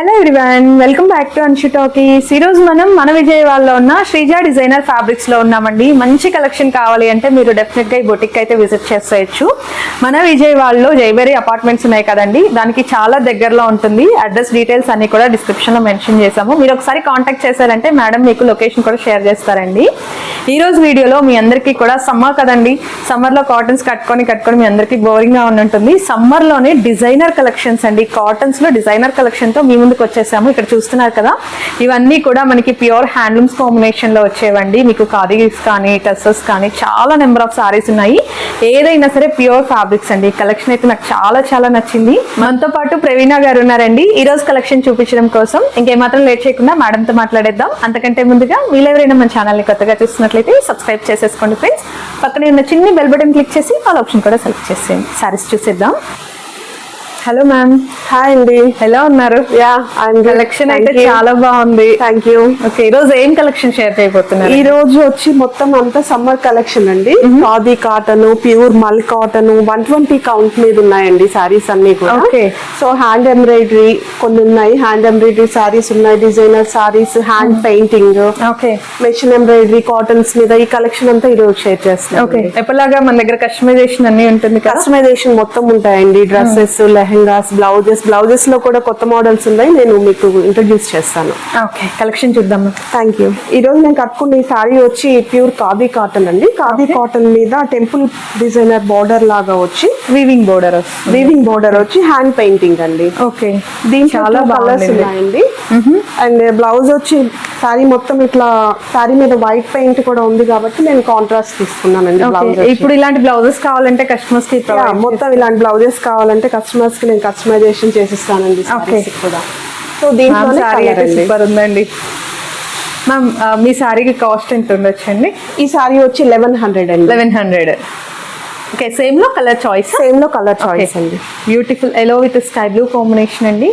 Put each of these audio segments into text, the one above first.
Hello everyone welcome back to Anshu talkies ఈరోజు మనం మన విజయవాడలో ఉన్న శ్రీజ డిజైనర్ ఫ్యాబ్రిక్స్లో ఉన్నామండి. మంచి కలెక్షన్ కావాలి అంటే మీరు డెఫినెట్గా ఈ బొటిక్ అయితే విజిట్ చేసేయచ్చు. మన విజయవాడలో జైబెరీ అపార్ట్మెంట్స్ ఉన్నాయి కదండి. దానికి చాలా దగ్గరలో ఉంటుంది. అడ్రస్ డీటెయిల్స్ అన్ని కూడా డిస్క్రిప్షన్లో మెన్షన్ చేసాము మీరు ఒకసారి కాంటాక్ట్ చేశారంటే మేడం మీకు లొకేషన్ కూడా షేర్ చేస్తారండి. ఈరోజు వీడియోలో మీ అందరికీ కూడా సమ్మర్ కదండి. సమ్మర్లో కాటన్స్ కట్టుకొని కట్టుకొని మీ అందరికీ బోరింగ్గా ఉంటుంది. సమ్మర్లోనే డిజైనర్ కలెక్షన్స్ అండి. కాటన్స్లో డిజైనర్ కలెక్షన్తో మీ ముందుకు వచ్చేసాము. ఇక్కడ చూస్తున్నారు కదా ఇవన్నీ కూడా మనకి ప్యూర్ హ్యాండ్లూమ్స్ కాంబినేషన్లో వచ్చేవండి. మీకు ఖాదీస్ కానీ టెస్సెస్ కానీ చాలా నెంబర్ ఆఫ్ సారీస్ ఉన్నాయి. ఏదైనా సరే ప్యూర్ ఫ్యాబ్రిక్స్ అండి. కలెక్షన్ అయితే నాకు చాలా చాలా నచ్చింది. మనతో పాటు ప్రవీణ గారు ఉన్నారండి. ఈ రోజు కలెక్షన్ చూపించడం కోసం ఇంకేమాత్రం లేట్ చేయకుండా మేడంతో మాట్లాడేద్దాం. అంతకంటే ముందుగా మీరు ఎవరైనా మన ఛానల్ని కొత్తగా చూస్తున్నట్లయితే సబ్స్క్రైబ్ చేసేసుకోండి ఫ్రెండ్స్ పక్కనే ఉన్న చిన్ని బెల్ బటన్ క్లిక్ చేసి ఆల్ ఆప్షన్ కూడా సెలెక్ట్ చేసేయండి. సారీస్ చూసేద్దాం. హలో మ్యామ్ హాయ్ అండి ఎలా ఉన్నారు? యా కలెక్షన్ అయితే చాలా బాగుంది. థ్యాంక్ యూ ఓకే ఈ రోజు ఏం కలెక్షన్ షేర్ చేయబోతున్నారు? ఈ రోజు వచ్చి మొత్తం అంతా సమ్మర్ కలెక్షన్ అండి. Khadi cotton pure mul cotton one twenty count మీద ఉన్నాయండి సారీస్ అన్ని కూడా. Okay. సో హ్యాండ్ ఎంబ్రాయిడరీ కొన్ని ఉన్నాయి. హ్యాండ్ ఎంబ్రాయిడరీ సారీస్ ఉన్నాయి designer saris hand painting okay machine embroidery cottons మీద ఈ కలెక్షన్ అంతా ఈ రోజు షేర్ చేస్తున్నాం ఓకే ఎప్పటిలాగా మన దగ్గర కస్టమైజేషన్ అన్ని ఉంటుంది కస్టమైజేషన్ మొత్తం ఉంటాయండి. డ్రెస్సెస్ లెహెంగాస్ బ్లౌజెస్ బ్లౌజెస్లో కూడా కొత్త మోడల్స్ ఉన్నాయి. నేను మీకు ఇంట్రడ్యూస్ చేస్తాను. ఓకే కలెక్షన్ చూద్దాం థ్యాంక్ యూ ఈ రోజు నేను కట్టుకున్న ఈ సారీ వచ్చి ప్యూర్ ఖాదీ కాటన్ అండి. ఖాదీ కాటన్ మీద టెంపుల్ డిజైనర్ బార్డర్ లాగా వచ్చి వీవింగ్ బోర్డర్ వీవింగ్ బార్డర్ వచ్చి హ్యాండ్ పెయింటింగ్ అండి. ఓకే. దీంట్లో చాలా కలర్స్ ఉన్నాయండి. అండ్ బ్లౌజ్ వచ్చి సారీ మొత్తం ఇట్లా సారీ మీద వైట్ పెయింట్ కూడా ఉంది కాబట్టి నేను కాంట్రాస్ట్ తీసుకున్నానండి ఇప్పుడు ఇలాంటి బ్లౌజెస్ కావాలంటే కస్టమర్స్కి మొత్తం ఇలాంటి బ్లౌజెస్ కావాలంటే కస్టమర్స్ కి నేను కస్టమైజేషన్ చేసిస్తానండి కూడా. సో దీంట్లోనే సారీ అయితే. సూపర్ ఉందండి. మ్యామ్ మీ సారీకి కాస్ట్ ఎంత ఉండొచ్చండి? ఈ సారీ వచ్చి లెవెన్ హండ్రెడ్ అండి. లెవెన్ హండ్రెడ్ ఓకే సేమ్లో కలర్ చాయిస్ సేమ్లో కలర్ చాయిస్ అండి. Beautiful yellow with sky blue combination అండి.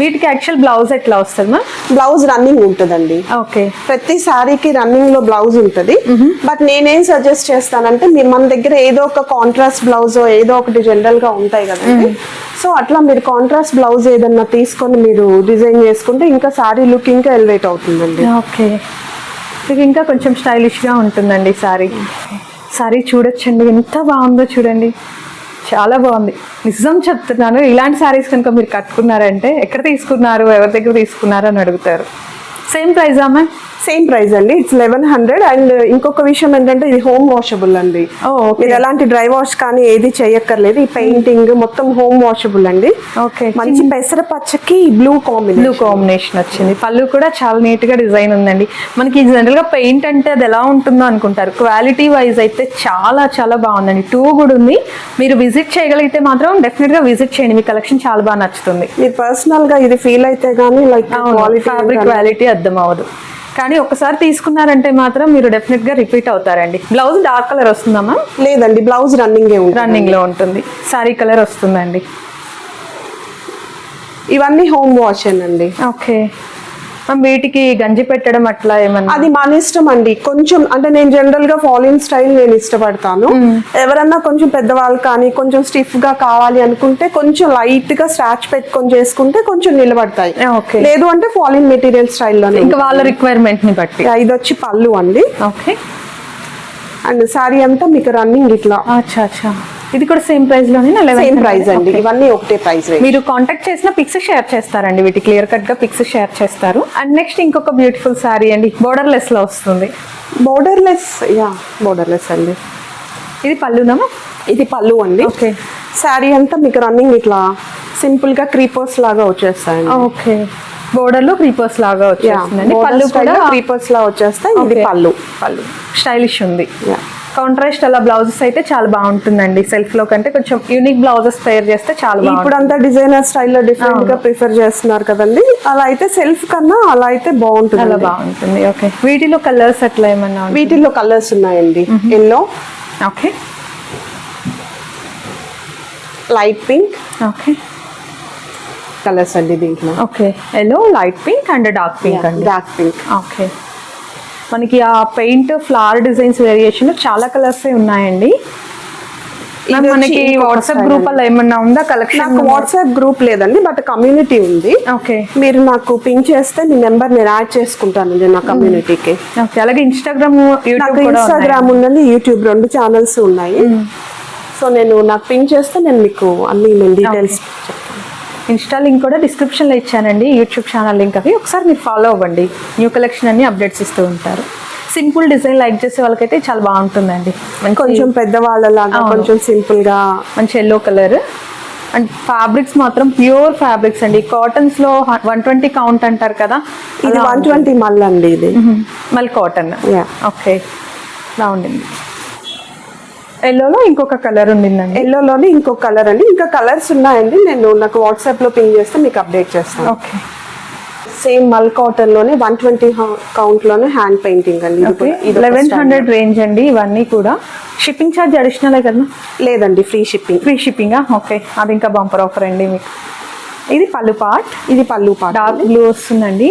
వీటికి యాక్చువల్ బ్లౌజ్ ఎట్లా వస్తుంది మ్యామ్ బ్లౌజ్ రన్నింగ్ ఉంటుందండి. ఓకే ప్రతి సారీకి రన్నింగ్లో బ్లౌజ్ ఉంటుంది. బట్ నేనేం సజెస్ట్ చేస్తానంటే మీరు మన దగ్గర ఏదో ఒక కాంట్రాస్ట్ బ్లౌజ్ ఏదో ఒకటి జనరల్గా ఉంటాయి కదండి. సో అట్లా మీరు కాంట్రాస్ట్ బ్లౌజ్ ఏదన్నా తీసుకొని మీరు డిజైన్ చేసుకుంటే ఇంకా సారీ లుక్ ఇంకా ఎలివేట్ అవుతుందండి. ఓకే ఇంకా కొంచెం స్టైలిష్గా ఉంటుందండి సారీ. సారీ చూడొచ్చండి. ఎంత బాగుందో చూడండి. చాలా బాగుంది. నిజం చెప్తున్నాను ఇలాంటి సారీస్ కనుక మీరు కట్టుకున్నారంటే ఎక్కడ తీసుకున్నారు ఎవరి దగ్గర తీసుకున్నారు అని అడుగుతారు. సేమ్ ప్రైజా మ్యామ్ సేమ్ ప్రైస్ అండి. ఇట్స్ లెవెన్ హండ్రెడ్ అండ్ ఇంకొక విషయం ఏంటంటే ఇది హోమ్ వాషబుల్ అండి. Oh. మీరు ఎలాంటి డ్రై వాష్ కానీ ఏది చేయక్కర్లేదు. ఈ పెయింటింగ్ మొత్తం హోమ్ వాషబుల్ అండి. ఓకే మంచి పెసర పచ్చకి బ్లూ బ్లూ కాంబినేషన్ కాంబినేషన్ వచ్చింది. పళ్ళు కూడా చాలా నీట్గా డిజైన్ ఉందండి. మనకి జనరల్గా పెయింట్ అంటే అది ఎలా ఉంటుందో అనుకుంటారు. క్వాలిటీ వైజ్ అయితే చాలా చాలా బాగుందండి. టూ కూడా ఉంది. మీరు విజిట్ చేయగలిగితే మాత్రం డెఫినెట్గా విజిట్ చేయండి. మీ కలెక్షన్ చాలా బాగా నచ్చుతుంది. మీరు పర్సనల్గా ఇది ఫీల్ అయితే గానీ లైక్ క్వాలిటీ ఫ్యాబ్రిక్ క్వాలిటీ అర్థం అవ్వదు. కానీ ఒకసారి తీసుకున్నారంటే మాత్రం మీరు డెఫినెట్గా రిపీట్ అవుతారండి. బ్లౌజ్ డార్క్ కలర్ వస్తుందమ్మా లేదండి బ్లౌజ్ రన్నింగ్ రన్నింగ్లో ఉంటుంది. సారీ కలర్ వస్తుందండి. ఇవన్నీ హోమ్ వాష్ అండి ఓకే వీటికి గంజి పెట్టడం అట్లా ఏమన్నా? అది మన ఇష్టం అండి. కొంచెం అంటే నేను జనరల్గా ఫాలోయింగ్ స్టైల్ నేను ఇష్టపడతాను. ఎవరన్నా కొంచెం పెద్దవాళ్ళు కానీ కొంచెం స్టిఫ్గా కావాలి అనుకుంటే కొంచెం లైట్గా స్టాచ్ పెట్టుకొని చేసుకుంటే కొంచెం నిలబడతాయి. ఓకే. లేదు అంటే ఫాలోయింగ్ మెటీరియల్ స్టైల్లోనే ఇంకా వాళ్ళ రిక్వైర్మెంట్ని బట్టి. ఇది వచ్చి పళ్ళు అండి. ఓకే. అండ్ సారీ అంతా మీకు రన్నింగ్ ఇట్లా. అచ్చా అచ్చా. ఇది కూడా సేమ్ ప్రైస్లోనే సేమ్ ప్రైస్ అండి. ఇవన్నీ ఒకటే ప్రైస్ మీరు కాంటాక్ట్ చేసిన పిక్స్ షేర్ చేస్తారండి. వీటి క్లియర్ కట్గా పిక్స్ షేర్ చేస్తారు. అండ్ నెక్స్ట్ ఇంకొక బ్యూటిఫుల్ సారీ అండి. బోర్డర్ లెస్లో వస్తుంది. బోర్డర్లెస్ యా బోర్డర్లెస్ అండి. ఇది పళ్ళునమా? ఇది పళ్ళు అండి. ఓకే శారీ అంతా మీకు రన్నింగ్ ఇట్లా సింపుల్గా క్రీపర్స్ లాగా వచ్చేస్తాయండి. ఓకే బోర్డర్లో క్రీపర్స్ లాగా వచ్చేస్తుందండి. పళ్ళు కూడా క్రీపర్స్ లా వచ్చేస్తాయి. ఇది. పళ్ళు. పళ్ళు. స్టైలిష్ ఉంది. కాంట్రాస్ట్ అలా బ్లౌజెస్ అయితే చాలా బాగుంటుందండి. సెల్ఫ్లో కంటే కొంచెం యూనిక్ బ్లౌజెస్ పేర్ చేస్తే చాలా ఇప్పుడు అంతా డిజైనర్ స్టైల్లో డిఫరెంట్గా ప్రిఫర్ చేస్తున్నారు కదండి. అలా అయితే సెల్ఫ్ కన్నా అలా అయితే బాగుంటుంది. బాగుంటుంది. ఓకే వీటిలో కలర్స్ అట్లా ఏమన్నా? వీటిల్లో కలర్స్ ఉన్నాయండి. Yellow. Okay light pink okay colours అండి దీంట్లో. Okay yellow light pink and dark pink అండి. డార్క్ పింక్ ఓకే మనకి ఆ పెయింట్ ఫ్లవర్ డిజైన్స్ వేరియేషన్ చాలా కలర్స్ ఉన్నాయండి. మనకి వాట్సాప్ గ్రూప్ అలా ఏమన్నా ఉందా? కలెక్షన్ నాకు వాట్సాప్ గ్రూప్ లేదండి బట్ కమ్యూనిటీ ఉంది. ఓకే. మీరు నాకు పింక్ చేస్తే మీ నెంబర్ నేను యాడ్ చేసుకుంటానండి నా కమ్యూనిటీకి అలాగే ఇన్స్టాగ్రామ్ ఇన్స్టాగ్రామ్ ఉందండి యూట్యూబ్ రెండు ఛానల్స్ ఉన్నాయి. సో నేను నాకు పింక్ చేస్తే నేను మీకు అన్ని నేను డీటెయిల్స్ ఇన్స్టా లింక్ కూడా డిస్క్రిప్షన్లో ఇచ్చానండి యూట్యూబ్ ఛానల్ లింక్ అవి. ఒకసారి మీరు ఫాలో అవ్వండి. న్యూ కలెక్షన్ అన్ని అప్డేట్స్ ఇస్తూ ఉంటారు. సింపుల్ డిజైన్ లైక్ చేసే వాళ్ళకైతే చాలా బాగుంటుందండి. కొంచెం పెద్దవాళ్ళలాగా అవును. కొంచెం సింపుల్గా మంచి ఎల్లో కలర్ అండ్ ఫ్యాబ్రిక్స్ మాత్రం ప్యూర్ ఫ్యాబ్రిక్స్ అండి. కాటన్స్లో వన్ ట్వంటీ కౌంట్ అంటారు కదా ఇది వన్ ట్వంటీ మళ్ళీ అండి ఇది. మళ్ళీ కాటన్. ఓకే బాగుండింది ఎల్లోలో ఇంకొక కలర్ ఉండిందండి. ఎల్లోలోనే ఇంకో కలర్ అండి. ఇంకా కలర్స్ ఉన్నాయండి. నేను నాకు వాట్సాప్లో పింక్ చేస్తే మీకు అప్డేట్ చేస్తాను. ఓకే సేమ్ మల్ కాటన్లోనే వన్ ట్వంటీ కౌంట్లోనే హ్యాండ్ పెయింటింగ్ అండి. లెవెన్. హండ్రెడ్ రేంజ్ అండి ఇవన్నీ కూడా. షిప్పింగ్ ఛార్జ్ అడిషనలే కదా లేదండి ఫ్రీ షిప్పింగ్ ఫ్రీ షిప్పింగా ఓకే అది ఇంకా బంపర్ ఆఫర్ అండి మీకు. ఇది పళ్ళు పార్ట్ ఇది పళ్ళు పాట డార్క్ బ్లూ వస్తుందండి.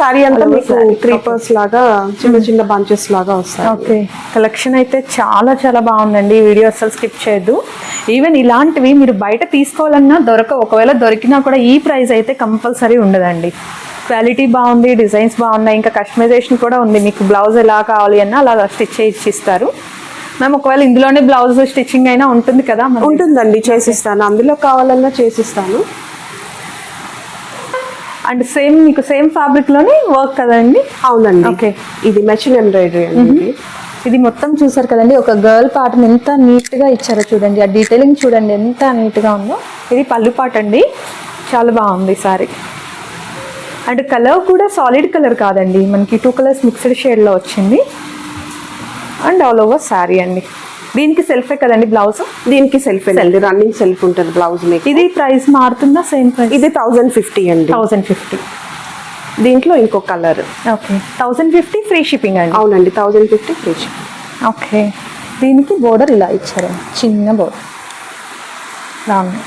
సారీ అంతా మీకు. క్రీపర్స్ లాగా చిన్న చిన్న బంచెస్ లాగా వస్తాయి. ఓకే కలెక్షన్ అయితే చాలా చాలా బాగుందండి. ఈ వీడియో అసలు స్కిప్ చేయొద్దు. ఈవెన్ ఇలాంటివి మీరు బయట తీసుకోవాలన్నా దొరక ఒకవేళ దొరికినా కూడా ఈ ప్రైస్ అయితే కంపల్సరీ ఉండదండి. క్వాలిటీ బాగుంది డిజైన్స్ బాగున్నాయి ఇంకా కస్టమైజేషన్ కూడా ఉంది. మీకు బ్లౌజ్ ఎలా కావాలి అన్నా అలా స్టిచ్ చేసి ఇస్తారు మేము ఒకవేళ ఇందులోనే బ్లౌజ్ స్టిచ్చింగ్ అయినా ఉంటుంది కదా. ఉంటుందండి చేసిస్తాను. అందులో కావాలన్నా చేసిస్తాను. అండ్ సేమ్ మీకు సేమ్ ఫ్యాబ్రిక్లోనే వర్క్ కదండి? అవునండి. Okay. ఇది మెషిన్ ఎంబ్రాయిడరీ అండి ఇది. మొత్తం చూసారు కదండి ఒక గర్ల్ పాటని ఎంత నీట్గా ఇచ్చారో చూడండి. ఆ డీటెయిలింగ్ చూడండి ఎంత నీట్గా ఉందో. ఇది పళ్ళు పాట అండి. చాలా బాగుంది సారీ అండ్ కలర్ కూడా సాలిడ్ కలర్ కాదండి. మనకి టూ కలర్స్ మిక్స్డ్ షేడ్లో వచ్చింది. అండ్ ఆల్ ఓవర్ సారీ అండి. దీనికి సెల్ఫే కదండి బ్లౌజ్ దీనికి సెల్ఫ్ అండి. రన్నింగ్ సెల్ఫ్ ఉంటుంది బ్లౌజ్ మీకు. ఇది ప్రైస్ మారుతుందా సేమ్ ప్రైస్ ఇది థౌజండ్ ఫిఫ్టీ అండి. థౌజండ్ ఫిఫ్టీ దీంట్లో ఇంకో colour okay thousand fifty free shipping అండి? అవునండి థౌజండ్ ఫిఫ్టీ ఫ్రీ ఓకే దీనికి బోర్డర్ ఇలా ఇచ్చారు. చిన్న బోర్డర్ బాగుంది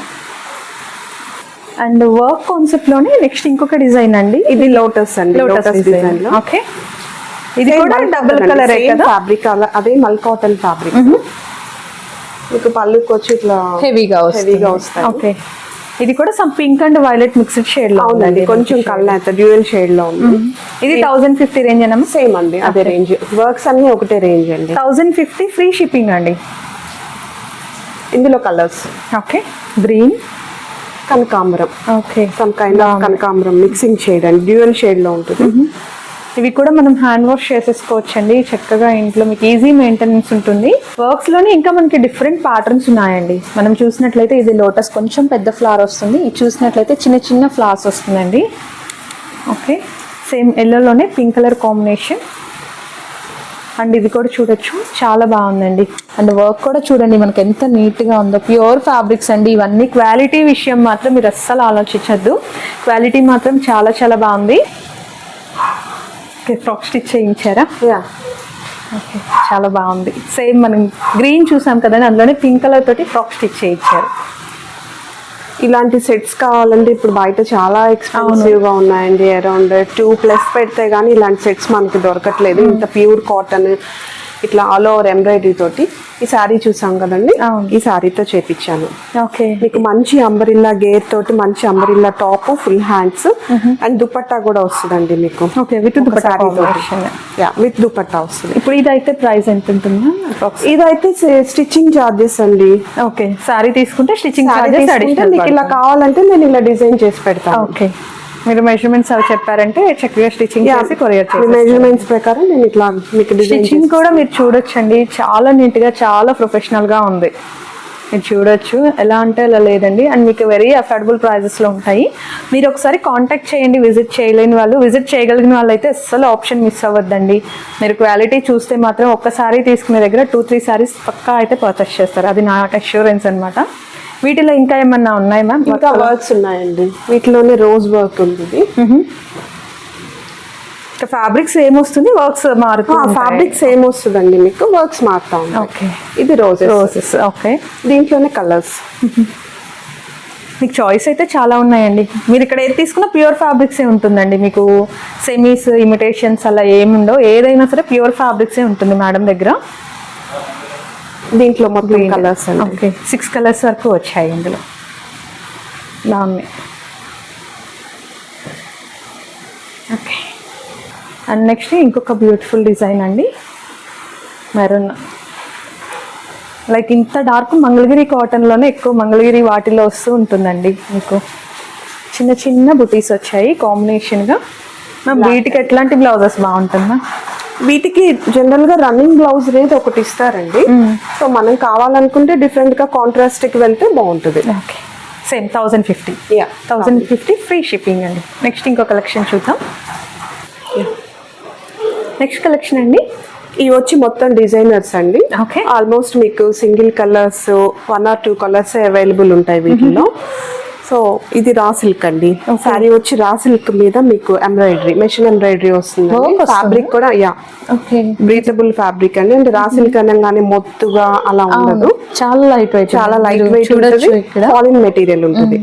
అండ్ వర్క్ కాన్సెప్ట్లోనే నెక్స్ట్ ఇంకొక డిజైన్ అండి. ఇది లోటస్ అండి. లోటస్ డిజైన్ ఓకే ఇది కూడా డబుల్ కలర్ ఫ్యాబ్రిక్ అదే మల్ కాటన్ ఫ్యాబ్రిక్ మీకు పళ్ళుకి వచ్చి ఇట్లా హెవీగా హెవీగా వస్తాయి. ఓకే. ఇది కూడా some pink and violet mixed షేడ్లో ఉందండి కొంచెం కళ్ళ డ్యూయల్ షేడ్లో ఉంది. ఇది థౌజండ్ ఫిఫ్టీ రేంజ్ అన్నమా? సేమ్ అండి అదే రేంజ్ వర్క్స్ అన్ని ఒకటే రేంజ్ అండి. థౌజండ్ ఫిఫ్టీ ఫ్రీ షిప్పింగ్ అండి. ఇందులో కలర్స్ ఓకే గ్రీన్ కనకాంబరం. ఓకే సమ్ కైండ్ ఆఫ్ కనకాంబరం మిక్సింగ్ షేడ్ అండి. డ్యూయల్ షేడ్లో ఉంటుంది. ఇవి కూడా మనం హ్యాండ్ వాష్ చేసేసుకోవచ్చండి. చక్కగా ఇంట్లో మీకు ఈజీ మెయింటెనెన్స్ ఉంటుంది. వర్క్స్లోనే ఇంకా మనకి డిఫరెంట్ ప్యాటర్న్స్ ఉన్నాయండి. మనం చూసినట్లయితే ఇది లోటస్ కొంచెం పెద్ద ఫ్లవర్ వస్తుంది. ఇది చూసినట్లయితే చిన్న చిన్న ఫ్లవర్స్ వస్తుందండి. ఓకే సేమ్ ఎల్లోలోనే పింక్ కలర్ కాంబినేషన్ అండ్ ఇది కూడా చూడొచ్చు. చాలా బాగుందండి. అండ్ వర్క్ కూడా చూడండి. మనకి ఎంత నీట్గా ఉందో. ప్యూర్ ఫ్యాబ్రిక్స్ అండి. ఇవన్నీ క్వాలిటీ విషయం మాత్రం మీరు అస్సలు ఆలోచించద్దు. క్వాలిటీ మాత్రం చాలా చాలా బాగుంది. ఓకే ఫ్రాక్ స్టిచ్ చేయించారా? యా ఓకే చాలా బాగుంది. సేమ్ మనం గ్రీన్ చూసాం కదండి అందులోనే పింక్ కలర్ తోటి ఫ్రాక్ స్టిచ్ చేయించారు. ఇలాంటి సెట్స్ కావాలంటే ఇప్పుడు బయట చాలా ఎక్స్పెన్సివ్గా ఉన్నాయండి అరౌండ్ టూ ప్లస్ పెడితే గానీ ఇలాంటి సెట్స్ మనకి దొరకట్లేదు. ఇంత ప్యూర్ కాటన్ ఇట్లా ఆల్ ఓవర్ ఎంబ్రాయిడరీ తోటి ఈ సారీ చూసాం కదండి. ఈ సారీతో చేపించాను ఓకే. మీకు మంచి అంబరిల్లా గేర్ తోటి మంచి umbrella top full hands and dupatta కూడా వస్తుందండి మీకు. Okay with dupatta with dupatta వస్తుంది. ఇప్పుడు ఇదైతే ప్రైస్ ఎంత ఉంటుందా? ఇదైతే స్టిచ్చింగ్ చార్జెస్ అండి. ఓకే సారీ తీసుకుంటే స్టిచ్చింగ్ చార్జెస్ మీకు ఇలా కావాలంటే నేను ఇలా డిజైన్ చేసి పెడతాను. ఓకే. మీరు మెజర్మెంట్స్ అవి చెప్పారంటే చక్కగా స్టిచ్చింగ్ చేసి కొరియర్ చేసి మెజర్మెంట్స్ ప్రకారం నేను ఇట్లా మీకు స్టిచ్చింగ్ కూడా మీరు చూడొచ్చండి. చాలా నీట్గా చాలా ప్రొఫెషనల్గా ఉంది. మీరు చూడొచ్చు. ఎలా అంటే అలా లేదండి. అండ్ మీకు వెరీ అఫోర్డబుల్ ప్రైజెస్లో ఉంటాయి. మీరు ఒకసారి కాంటాక్ట్ చేయండి విజిట్ చేయలేని వాళ్ళు. విజిట్ చేయగలిగిన వాళ్ళు అయితే అస్సలు ఆప్షన్ మిస్ అవ్వద్దండి. మీరు క్వాలిటీ చూస్తే మాత్రం ఒక్కసారి తీసుకునే దగ్గర టూ త్రీ సారీస్ పక్కా అయితే పర్చేస్ చేస్తారు. అది నా అష్యూరెన్స్ అన్నమాట. వీటిలో ఇంకా ఏమన్నా ఉన్నాయి మ్యామ్? ఇంకా వర్క్స్ ఉన్నాయండి. వీటిలోనే రోజ్ వర్క్ ఉంది ఫ్యాబ్రిక్స్ ఏమొస్తుంది వర్క్స్ మారుతుంది ఫ్యాబ్రిక్ సేమ్ వస్తుందండి మీకు? వర్క్స్ మారుతా ఓకే ఇది రోజెస్ రోజెస్ ఓకే దీంట్లోనే కలర్స్ మీకు చాయిస్ అయితే చాలా ఉన్నాయండి. మీరు ఇక్కడ ఏది తీసుకున్నా ప్యూర్ ఫ్యాబ్రిక్స్ ఉంటుందండి. మీకు సెమీస్ ఇమిటేషన్స్ అలా ఏముండవు. ఏదైనా సరే ప్యూర్ ఫ్యాబ్రిక్స్ ఉంటుంది మేడం దగ్గర. దీంట్లో మొత్తం కలర్స్ ఓకే సిక్స్ కలర్స్ వరకు వచ్చాయి ఇందులో. బాగున్నాయి. ఓకే అండ్ నెక్స్ట్ ఇంకొక బ్యూటిఫుల్ డిజైన్ అండి. మెరూన్ లైక్ ఇంత డార్క్ మంగళగిరి కాటన్లోనే ఎక్కువ మంగళగిరి వాటిలో వస్తూ ఉంటుందండి మీకు. చిన్న చిన్న బుటీస్ వచ్చాయి కాంబినేషన్గా మ్యామ్ వీటికి ఎట్లాంటి బ్లౌజెస్ బాగుంటుందా వీటికి జనరల్గా రన్నింగ్ బ్లౌజ్ అనేది ఒకటి ఇస్తారండి. సో మనం కావాలనుకుంటే డిఫరెంట్గా కాంట్రాస్ట్కి వెళ్తే బాగుంటుంది. Okay same thousand fifty yeah thousand fifty free shipping అండి. నెక్స్ట్ ఇంకో కలెక్షన్ చూద్దాం. నెక్స్ట్ కలెక్షన్ అండి. ఇవి వచ్చి మొత్తం డిజైనర్స్ అండి. ఓకే ఆల్మోస్ట్ మీకు single colours one or two colours available ఉంటాయి వీటిలో. సో ఇది రా సిల్క్ అండి. సారీ వచ్చి రా సిల్క్ మీద మీకు ఎంబ్రాయిడరీ మెషిన్ ఎంబ్రాయిడరీ వస్తుంది? ఫ్యాబ్రిక్ కూడా యా. బ్రీతబుల్ ఫ్యాబ్రిక్ అండి. అంటే రా సిల్క్ అనగానే మొత్తుగా అలా ఉండదు. చాలా లైట్ వెయిట్ చాలా లైట్ వెయిట్ ఫాలిన్ మెటీరియల్ ఉంటుంది.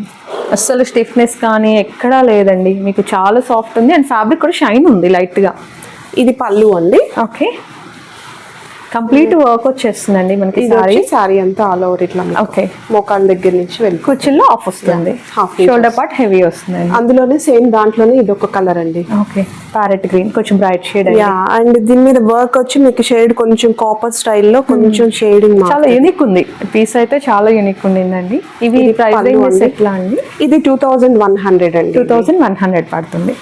అస్సలు స్టిఫ్నెస్ కానీ ఎక్కడా లేదండి. మీకు చాలా సాఫ్ట్ ఉంది. అండ్ ఫ్యాబ్రిక్ కూడా షైన్ ఉంది లైట్గా ఇది పళ్ళు అండి. ఓకే కంప్లీట్ వర్క్ వచ్చేస్తుందండి మనకి సారీ. సారీ అంతా ఆల్ ఓవర్ ఇట్లా ఓకే మోకాన్ దగ్గర నుంచి వెళ్ళి కుర్చీల్లో ఆఫ్ వస్తుంది. షోల్డర్ పార్ట్ హెవీ వస్తుందండి. అందులోనే సేమ్ దాంట్లోనే ఇది ఒక కలర్ అండి. ఓకే ప్యారెట్ గ్రీన్ కొంచెం బ్రైట్ షేడ్ యా అండ్ దీని మీద వర్క్ వచ్చి మీకు షేడ్ కొంచెం కాపర్ స్టైల్లో కొంచెం షేడింగ్ చాలా యూనిక్ ఉంది. పీస్ అయితే చాలా యూనిక్ ఉండిందండి. ఇవి ఇది ప్రైస్. ఎట్లా అండి? ఇది టూ థౌజండ్ వన్ హండ్రెడ్ అండి. టూ థౌజండ్ వన్ హండ్రెడ్ పడుతుంది.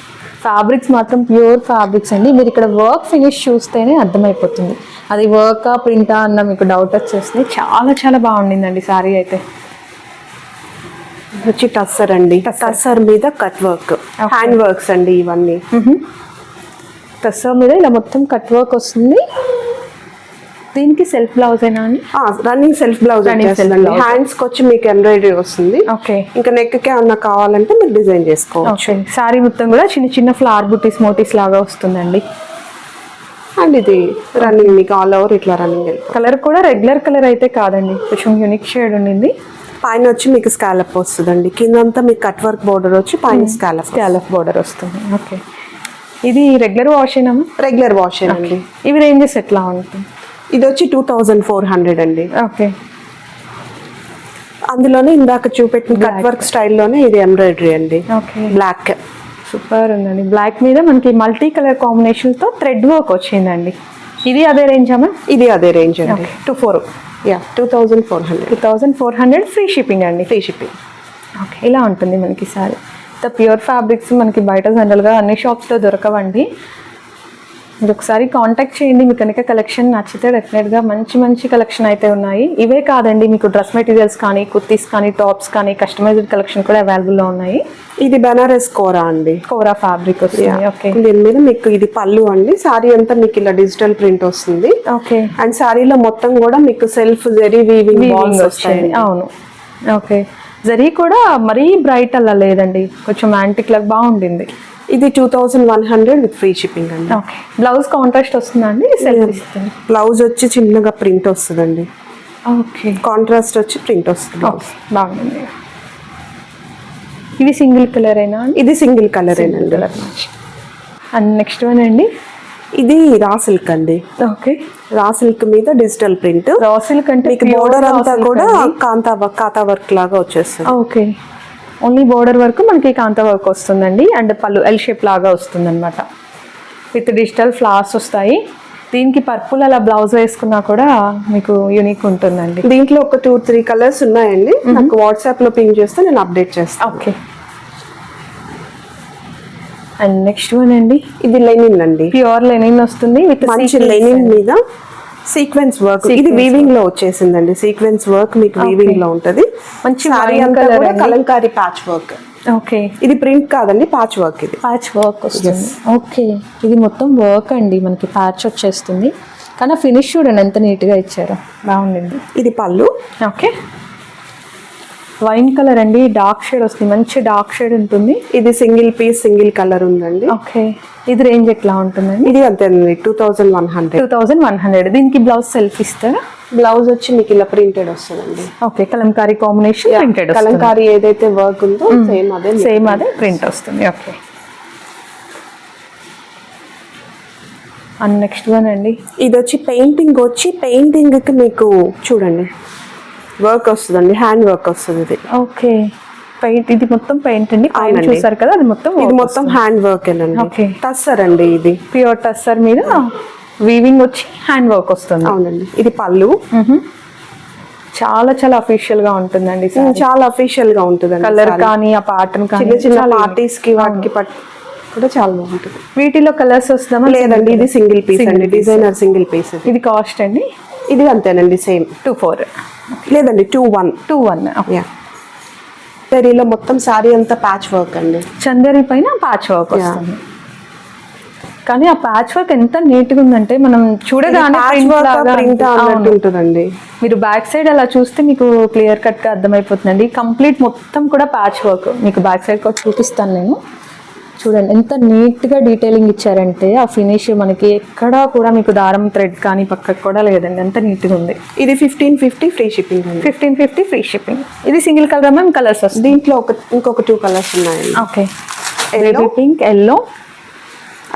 ఫ్యాబ్రిక్స్ మాత్రం ప్యూర్ ఫ్యాబ్రిక్స్ అండి. మీరు ఇక్కడ వర్క్ ఫినిష్ చూస్తేనే అర్థమైపోతుంది. అది వర్కా ప్రింటా అన్న మీకు డౌట్ వచ్చేస్తుంది చాలా చాలా బాగుండిందండి సారీ అయితే. వచ్చి టస్సర్ అండి. టస్సర్. మీద కట్ వర్క్ హ్యాండ్ వర్క్స్ అండి ఇవన్నీ. టస్సో మీద ఇలా మొత్తం కట్ వర్క్ వస్తుంది. దీనికి సెల్ఫ్ బ్లౌజ్ అయినా అండి? Running self blouse. హ్యాండ్స్కి వచ్చి మీకు ఎంబ్రాయిడరీ వస్తుంది. ఓకే. ఇంకా నెక్కి ఏమన్నా కావాలంటే మీరు డిజైన్ చేసుకోవచ్చు. సారీ మొత్తం కూడా చిన్న చిన్న ఫ్లవర్ బుటీస్ మోటీస్ లాగా వస్తుందండి. అండ్ ఇది రన్నింగ్ మీకు ఆల్ ఓవర్ ఇట్లా రన్నింగ్ కలర్ కూడా రెగ్యులర్ కలర్ అయితే కాదండి. కొంచెం యూనిక్ షేడ్ ఉండింది. పైన వచ్చి మీకు స్కాలప్ వస్తుందండి. కిందంతా మీకు కట్ వర్క్ బోర్డర్ వచ్చి పైన స్కాలప్ స్కాలఫ్ బోర్డర్ వస్తుంది. ఓకే. ఇది రెగ్యులర్ వాష్ అయినా రెగ్యులర్ వాష్ అండి ఇవి రేంజెస్ ఎట్లా ఉంటుంది ఇది వచ్చి టూ థౌజండ్ ఫోర్ హండ్రెడ్ అండి. ఓకే. అందులోనే ఇందాక చూపెట్టిన కట్ వర్క్ స్టైల్లోనే ఇది ఎంబ్రాయిడరీ అండి. ఓకే. బ్లాక్ సూపర్ ఉందండి. బ్లాక్ మీద మనకి మల్టీ కలర్ కాంబినేషన్తో థ్రెడ్ వర్క్ వచ్చిందండి. ఇది అదే రేంజ్ అమ్మా ఇది అదే రేంజ్ అండి. Two four. Yeah two thousand four hundred. Two thousand four hundred free shipping అండి. Free shipping okay. ఇలా ఉంటుంది మనకి సారీ. ఇంత ప్యూర్ ఫ్యాబ్రిక్స్ మనకి బయట జనరల్గా అన్ని షాప్స్లో దొరకవండి. మీరు ఒకసారి కాంటాక్ట్ చేయండి. మీకు కనుక కలెక్షన్ నచ్చితే డెఫినెట్గా మంచి మంచి కలెక్షన్ అయితే ఉన్నాయి. ఇవే కాదండి మీకు డ్రెస్ మెటీరియల్స్ కానీ కుర్తీస్ కానీ టాప్స్ కానీ కస్టమైజ్డ్ కలెక్షన్ కూడా అవైలబుల్లో ఉన్నాయి. ఇది బెనారస్ కోరా అండి. కోరా ఫ్యాబ్రిక్ వస్తుంది. ఓకే దీని మీద మీకు ఇది పళ్ళు అండి. సారీ అంతా మీకు ఇలా డిజిటల్ ప్రింట్ వస్తుంది. ఓకే అండ్ సారీలో మొత్తం కూడా మీకు సెల్ఫ్ జెరీ వీవింగ్ వస్తాయి అవును. ఓకే జరీ కూడా మరీ బ్రైట్ అలా లేదండి. కొంచెం యాంటిక్ లాగా బాగుండింది. ఇది two thousand one hundred with free shipping అండి. బ్లౌజ్ కాంట్రాస్ట్ వస్తుందండి? బ్లౌజ్ వచ్చి చిన్నగా ప్రింట్ వస్తుందండి. ఓకే కాంట్రాస్ట్ వచ్చి ప్రింట్ వస్తుంది బాగుంది. ఇది సింగిల్ కలర్ అయినా ఇది సింగిల్ కలర్ ఏనండి. అండ్ నెక్స్ట్ వన్ అండి? ఇది రా సిల్క్ అండి. ఓకే రా సిల్క్ మీద డిజిటల్ ప్రింట్ రాసిల్ కంటే మీకు బోర్డర్ అంతా కూడా కాంతా కాంతా వర్క్ లాగా వచ్చేస్తుంది. ఓకే ఓన్లీ బోర్డర్ వరకు మనకి కాంత వర్క్ వస్తుందండి అండ్ పళ్ళు ఎల్ షేప్ లాగా వస్తుంది అనమాట విత్ డిజిటల్ ఫ్లవర్స్ వస్తాయి. దీనికి పర్పుల్ అలా బ్లౌజ్ వేసుకున్నా కూడా మీకు యూనిక్ ఉంటుందండి. దీంట్లో ఒక టూ త్రీ కలర్స్ ఉన్నాయండి. నాకు వాట్సాప్లో పింక్ చేస్తే నేను అప్డేట్ చేస్తాను. ఓకే. అండ్ నెక్స్ట్ వన్ అండి. ఇది లెనిన్ అండి. ప్యూర్ లెనిన్ వస్తుంది విత్ మంచి లెనిన్ మీద సీక్వెన్స్ వర్క్ ఇది వీవింగ్లో వచ్చేసిందండి. సీక్వెన్స్ వర్క్ మీకు వీవింగ్లో ఉంటది. మంచి. కలంకారీ ప్యాచ్ వర్క్ ఓకే ఇది ప్రింట్ కాదండి ప్యాచ్ వర్క్ ఇది. ప్యాచ్ వర్క్ వస్తుంది. ఓకే ఇది మొత్తం వర్క్ అండి. మనకి ప్యాచ్ వచ్చేస్తుంది. కానీ ఫినిష్ చూడండి ఎంత నీట్గా ఇచ్చారో. బాగుండింది ఇది పళ్ళు. ఓకే వైన్ కలర్ అండి డార్క్ షేడ్ వస్తుంది. మంచి డార్క్ షేడ్ ఉంటుంది. ఇది సింగిల్ పీస్ సింగిల్ కలర్ ఉందండి. ఓకే. ఇది రేంజ్ ఎట్లా ఉంటుందండి ఇది అంతేనండి two thousand one hundred two thousand one hundred దీనికి బ్లౌజ్ సెల్ఫ్ ఇస్తారా? బ్లౌజ్ వచ్చి మీకు ఇలా ప్రింటెడ్ వస్తుందండి. Okay kalamkari combination printed kalamkari ఏదైతే వర్క్ ఉందో సేమ్ అదే సేమ్ అదే ప్రింట్ వస్తుంది. ఓకే. అండ్ నెక్స్ట్ వన్ అండి. ఇది వచ్చి పెయింటింగ్ వచ్చి పెయింటింగ్కి మీకు చూడండి. వర్క్ వస్తుందండి హ్యాండ్ వర్క్ వస్తుంది. ఇది ఓకే. పెయింట్ ఇది మొత్తం పెయింట్ అండి? పైన. చూసారు కదా అది మొత్తం ఇది మొత్తం హ్యాండ్ వర్క్. అండి. టస్సర్ అండి ఇది. ప్యూర్ టస్సర్ మీద వీవింగ్ వచ్చి హ్యాండ్ వర్క్ వస్తుంది. అవునండి. ఇది పళ్ళు. చాలా చాలా అఫీషియల్గా ఉంటుందండి చాలా అఫీషియల్గా ఉంటుందండి కలర్. కానీ ఆ ప్యాటర్న్ కానీ చిన్న చిన్న పార్టీస్కి వాటికి కూడా చాలా బాగుంటుంది. వీటిలో కలర్స్ వస్తుందా? లేదండి ఇది సింగిల్ పీస్ అండి. డిజైనర్ సింగిల్ పీస్ ఇది. కాస్ట్ అండి? ఇది అంతేనండి సేమ్ టూ ఫోర్ లేదండి టూ వన్ టూ వన్ తెరీలో మొత్తం సారీ అంతా ప్యాచ్ వర్క్ అండి. చందేరి పైన ప్యాచ్ వర్క్. వస్తుంది. కానీ ఆ ప్యాచ్ వర్క్ ఎంత నీట్గా ఉందంటే మనం చూడగానే. ఉంటుందండి. మీరు బ్యాక్ సైడ్ అలా చూస్తే మీకు క్లియర్ కట్గా అర్థమైపోతుందండి. కంప్లీట్ మొత్తం కూడా ప్యాచ్ వర్క్ మీకు బ్యాక్ సైడ్ కూడా చూపిస్తాను నేను. చూడండి ఎంత నీట్గా డీటెయిలింగ్ ఇచ్చారంటే ఆ ఫినిష్ మనకి ఎక్కడా కూడా మీకు దారం థ్రెడ్ కానీ పక్కకు కూడా లేదండి ఎంత నీట్గా ఉంది. ఇది fifteen fifty free shipping fifteen fifty free shipping ఇది సింగిల్ కలర్ మ్యామ్ కలర్స్ వస్తుంది దీంట్లో ఒక ఇంకొక టూ కలర్స్ ఉన్నాయండి. Okay. Pink yellow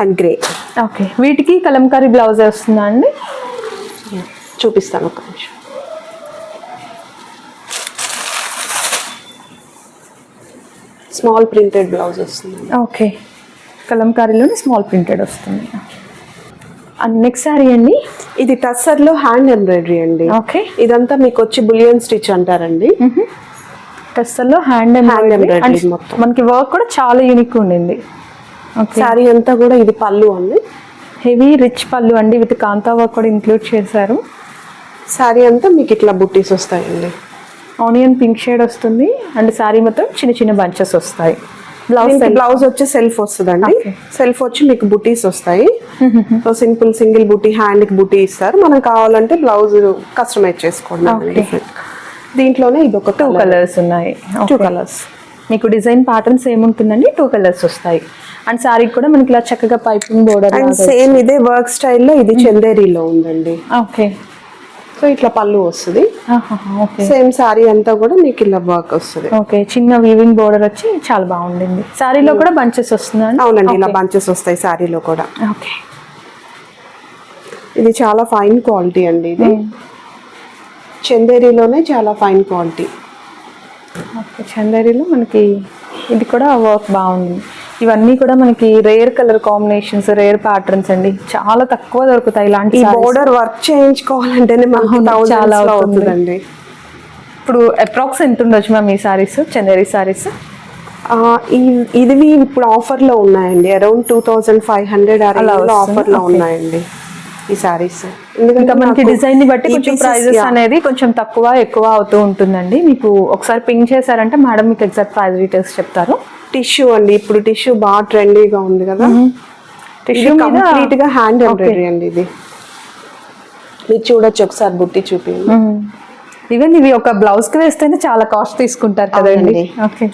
and grey okay వీటికి కలంకారీ బ్లౌజ్ వస్తుందా అండి? చూపిస్తాను ఒక నిమిషం. స్మాల్ ప్రింటెడ్ బ్లౌజ్ వస్తుంది. ఓకే. కలంకారీలోనే స్మాల్ ప్రింటెడ్ వస్తుంది. అండ్ నెక్స్ట్ శారీ అండి? ఇది టస్సర్లో హ్యాండ్ ఎంబ్రాయిడరీ అండి. ఓకే. ఇదంతా మీకు వచ్చి బులియన్ స్టిచ్ అంటారండి. టెస్టల్లో హ్యాండ్ ఎంబ్రాయిడరీ. మొత్తం. మనకి వర్క్ కూడా చాలా యూనిక్ ఉండింది. శారీ అంతా కూడా ఇది పళ్ళు అండి. హెవీ రిచ్ పళ్ళు అండి. విత్ కాంతా వర్క్ కూడా ఇంక్లూడ్ చేశారు. శారీ అంతా మీకు ఇట్లా బుట్టీస్ వస్తాయండి. ఆనియన్ పింక్ షేడ్ వస్తుంది అండ్ శారీ మొత్తం చిన్న చిన్న బంచెస్ వస్తాయి. బ్లౌజ్ బ్లౌజ్ వచ్చి సెల్ఫ్ వస్తుందండి. సెల్ఫ్ వచ్చి మీకు బుటీస్ వస్తాయి. సో సింపుల్ సింగిల్ బుటీ హ్యాండ్కి బుటీ ఇస్తారు. మనం కావాలంటే బ్లౌజ్ కస్టమైజ్ చేసుకోండి. దీంట్లోనే ఇది ఒక టూ కలర్స్ ఉన్నాయి. టూ. కలర్స్ మీకు డిజైన్ ప్యాటర్న్స్ ఏముంటుందండి? టూ కలర్స్ వస్తాయి. అండ్ శారీ కూడా మనకి ఇలా చక్కగా పైపింగ్ బోర్డర్ అండ్ సేమ్ ఇదే వర్క్ స్టైల్లో ఇది చందేరీలో ఉందండి. ఓకే సో ఇట్లా పళ్ళు వస్తుంది. సేమ్ సారీ అంతా కూడా మీకు ఇలా వర్క్ వస్తుంది. ఓకే చిన్న వీవింగ్ బోర్డర్ వచ్చి చాలా బాగుండింది. శారీలో కూడా బంచెస్ వస్తుందండి అవునండి ఇలా బంచెస్ వస్తాయి సారీలో కూడా. ఓకే. ఇది చాలా ఫైన్ క్వాలిటీ అండి ఇది. చందేరీలోనే చాలా ఫైన్ క్వాలిటీ ఓకే చందేరిలో మనకి ఇది కూడా వర్క్ బాగుంది. ఇవన్నీ కూడా మనకి rare colour combinations rare patterns అండి చాలా తక్కువ దొరుకుతాయి ఇలాంటి. బోర్డర్ వర్క్ చేయించుకోవాలంటేనే చాలా. అవుతుందండి ఇప్పుడు అప్రాక్స్ ఎంత ఉండొచ్చు మ్యామ్ ఈ సారీస్ చందేరి సారీస్ ఇవి ఇప్పుడు ఆఫర్లో ఉన్నాయండి around two thousand five hundred అలా వస్తుంది. ఆఫర్లో Okay. ఉన్నాయండి ఈ సారీస్ ఇంకా మనకి డిజైన్ని బట్టి కొంచెం ప్రైజెస్. అనేది కొంచెం తక్కువ ఎక్కువ అవుతూ ఉంటుందండి మీకు ఒకసారి పింక్ చేశారంటే మేడం మీకు ఎగ్జాక్ట్ ప్రైస్ డీటెయిల్స్ చెప్తారు టిష్యూ అండి. ఇప్పుడు టిష్యూ బాగా ట్రెండీగా ఉంది కదా. టిష్యూ కంప్లీట్గా హ్యాండ్ ఎంబ్రాయిడరీ అండి ఇది. మీరు చూడొచ్చు ఒకసారి బుట్టి చూపి ఈవెన్ ఇవి ఒక బ్లౌజ్కి వేస్తేనే చాలా కాస్ట్ తీసుకుంటారు కదండి. ఓకే.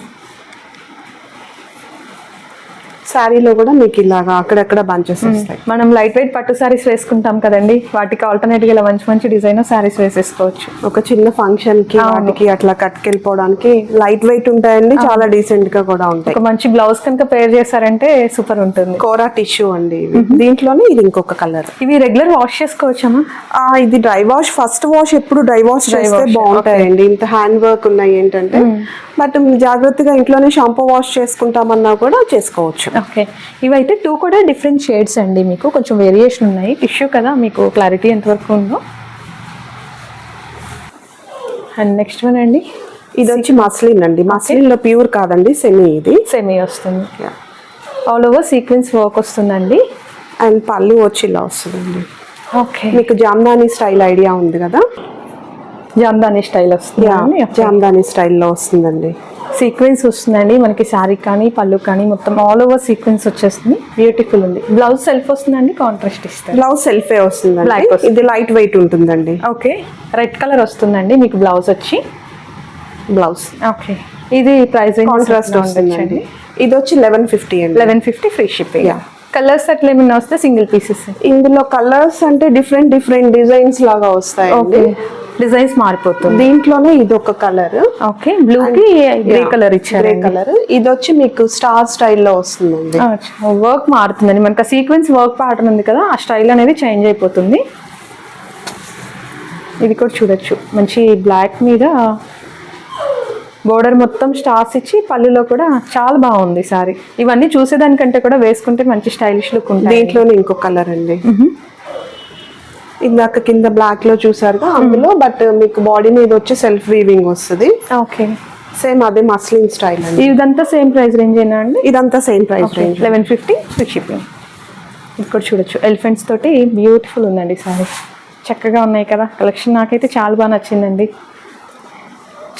శారీలో కూడా మీకు ఇలాగా అక్కడక్కడ బంచెస్ వస్తాయి. మనం లైట్ వెయిట్ పట్టు సారీస్ వేసుకుంటాం కదండి. వాటికి ఆల్టర్నేట్గా మంచి మంచి డిజైన్ సారీస్ వేసేసుకోవచ్చు. ఒక చిన్న ఫంక్షన్కి. వాటికి అట్లా కట్టుకెళ్ళిపోవడానికి లైట్ వెయిట్ ఉంటాయండి చాలా డీసెంట్గా కూడా ఉంటాయి. ఒక మంచి బ్లౌజ్ కనుక పేర్ చేశారంటే సూపర్ ఉంటుంది. కోరా టిష్యూ అండి. దీంట్లోనే ఇది ఇంకొక కలర్ ఇవి రెగ్యులర్ వాష్ చేసుకోవచ్చమ్మా? ఆ ఇది డ్రై వాష్ ఫస్ట్ వాష్ ఎప్పుడు డ్రై వాష్ చేస్తే బాగుంటాయండి. ఇంత హ్యాండ్ వర్క్ ఉన్నాయి ఏంటంటే బట్ జాగ్రత్తగా ఇంట్లోనే షాంపూ వాష్ చేసుకుంటామన్నా కూడా చేసుకోవచ్చు. ఓకే ఇవైతే టూ కూడా డిఫరెంట్ షేడ్స్ అండి మీకు. కొంచెం వేరియేషన్ ఉన్నాయి. టిష్యూ కదా మీకు క్లారిటీ ఎంతవరకు ఉందో. అండ్ నెక్స్ట్ వన్ అండి. ఇది వచ్చి మస్లిన్ అండి. మస్లిన్లో ప్యూర్ కాదండి సెమీ ఇది. సెమీ వస్తుంది. ఆల్ ఓవర్ సీక్వెన్స్ వర్క్ వస్తుందండి. అండ్ పళ్ళు వచ్చి ఇలా వస్తుందండి. ఓకే మీకు జామ్దాని స్టైల్ ఐడియా ఉంది కదా? జామ్దాని స్టైల్ వస్తుంది జామ్దాని స్టైల్లో వస్తుందండి. సీక్వెన్స్ వస్తుందండి. మనకి శారీ కానీ పళ్ళు కానీ మొత్తం ఆల్ ఓవర్ సీక్వెన్స్ వచ్చేస్తుంది. బ్యూటిఫుల్ ఉంది. బ్లౌజ్ సెల్ఫ్ వస్తుందండి కాంట్రాస్ట్ ఇస్తారు బ్లౌజ్ సెల్ఫే వస్తుందండి? వస్తుంది. ఇది లైట్ వెయిట్ ఉంటుందండి. ఓకే రెడ్ కలర్ వస్తుందండి మీకు బ్లౌజ్ వచ్చి. బ్లౌజ్ ఓకే ఇది ప్రైస్ కాంట్రాస్ట్ వస్తుందండి. ఇది వచ్చి లెవెన్ ఫిఫ్టీ అండి. Eleven fifty free shipping. Colours అట్లా ఏమైనా వస్తే సింగిల్ పీసెస్ ఇందులో కలర్స్ అంటే డిఫరెంట్ డిఫరెంట్ డిజైన్స్ లాగా Okay. డిజైన్స్ మారిపోతుంది. దీంట్లోనే ఇది ఒక కలర్. ఓకే బ్లూ కి గ్రే కలర్ ఇచ్చారు గ్రే కలర్. ఇది వచ్చి మీకు స్టార్ స్టైల్లో వస్తుందండి. వర్క్ మారుతుందండి. మనకి సీక్వెన్స్ వర్క్ ప్యాటర్న్ ఉంది కదా ఆ స్టైల్ అనేది చేంజ్ అయిపోతుంది. ఇది కూడా చూడొచ్చు. మంచి బ్లాక్ మీద బోర్డర్ మొత్తం స్టార్స్ ఇచ్చి పళ్ళులో కూడా చాలా బాగుంది సారీ. ఇవన్నీ చూసేదానికంటే కూడా వేసుకుంటే మంచి స్టైలిష్ లుక్ ఉంటుంది దీంట్లోనే ఇంకో కలర్ అండి. ఇందాక కింద బ్లాక్లో చూసారుగా అందులో బట్ మీకు బాడీ మీద వచ్చి సెల్ఫ్ వీవింగ్ వస్తుంది. ఓకే సేమ్ అదే మస్లిన్ స్టైల్ అండి. ఇదంతా సేమ్ ప్రైస్ రేంజ్ అండి? ఇదంతా same price range eleven fifty free shipping ఇక్కడ చూడొచ్చు. ఎలిఫెంట్స్ తోటి బ్యూటిఫుల్ ఉందండి సారీ చక్కగా ఉన్నాయి కదా. కలెక్షన్ నాకైతే చాలా బాగా నచ్చిందండి.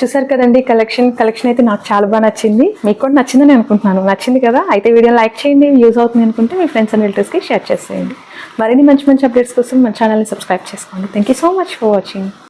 చూసారు కదండి కలెక్షన్ కలెక్షన్ అయితే నాకు చాలా బాగా నచ్చింది. మీకు కూడా నచ్చిందని అనుకుంటున్నాను. నచ్చింది కదా? అయితే వీడియో లైక్ చేయండి యూజ్ అవుతుంది అనుకుంటే మీ ఫ్రెండ్స్ అండ్ రిలేటివ్స్కి షేర్ చేసేయండి. మరిన్ని మంచి మంచి అప్డేట్స్ కోసం మన ఛానల్ని సబ్స్క్రైబ్ చేసుకోండి. Thank you so much for watching